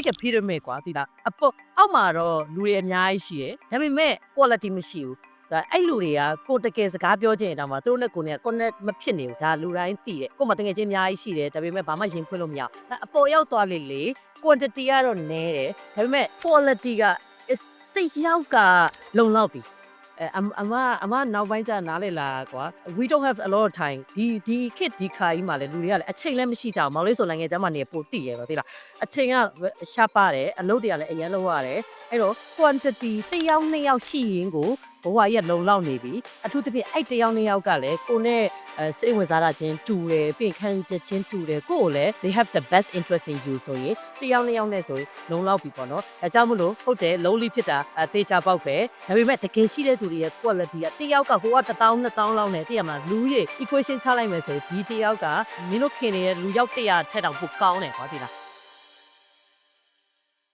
like a pyramid ကွာဒီလားအပေါ်အောက်မှာတော့လူတွေအများကြီးရှိတယ်ဒါပေမဲ့ quality မရှိဘူးဒါအဲ့လူတွေကကိုယ်တကယ်စကားပြောချင်တာမှာသူတို့နဲ့ကိုယ်နဲ့ connect မဖြစ်နေဘူးဒါလူတိုင်းသိတယ်ကိုယ်မတကယ်ချင်းအများကြီးရှိတယ်ဒါပေမဲ့ဘာမှရင်ဖွင့်လို့မရဘူးဒါအပေါ်ရောက်သွားလေလေ quantity ကတော့နည်းတယ်ဒါပေမဲ့ quality က is တိတ်ရောက်ကလုံလောက်ပြီ အဲအမအမအမနောက်ပိုင်းကျနားလေလာကွာ we don't have a lot of time ဒီဒီ kit ဒီခါကြီးမှာလေလူတွေကလည်းအချိန်လည်းမရှိကြဘူးမောင်လေးဆိုလည်းငယ်ကျမ်းမာနေပိုတည်ရပါသေးလားအချိန်ကရှားပါတယ်အလုပ်တွေကလည်းအရင်လုပ်ရတယ်အဲ့တော့ quantity တစ်ယောက်နှစ်ယောက်ရှိရင်ကို ဘဝကြီးကလုံလောက်နေပြီအထူးသဖြင့်အဲ့တစ်ယောက်နှစ်ယောက်ကလည်းကိုနဲ့အဲစိတ်ဝင်စားတာချင်းတူတယ်ပြင်ခံချက်ချင်းတူတယ်ကိုကိုလည်း they have the best interest in you ဆိုရင်တစ်ယောက်နှစ်ယောက်နဲ့ဆိုရင်လုံလောက်ပြီပေါ့နော်အဲကြောင့်မလို့ဟုတ်တယ် lonely ဖြစ်တာအသေးချပေါက်ပဲဒါပေမဲ့တကယ်ရှိတဲ့သူတွေရဲ့ quality ကတစ်ယောက်ကဟိုက1000 2000လောက်နဲ့တည့်ရမှာလူကြီး equation ချလိုက်မယ်ဆိုရင်ဒီတစ်ယောက်ကမင်းတို့ခင်နေတဲ့လူယောက်100ထက်တောင်ပိုကောင်းတယ်ကွာဒီလား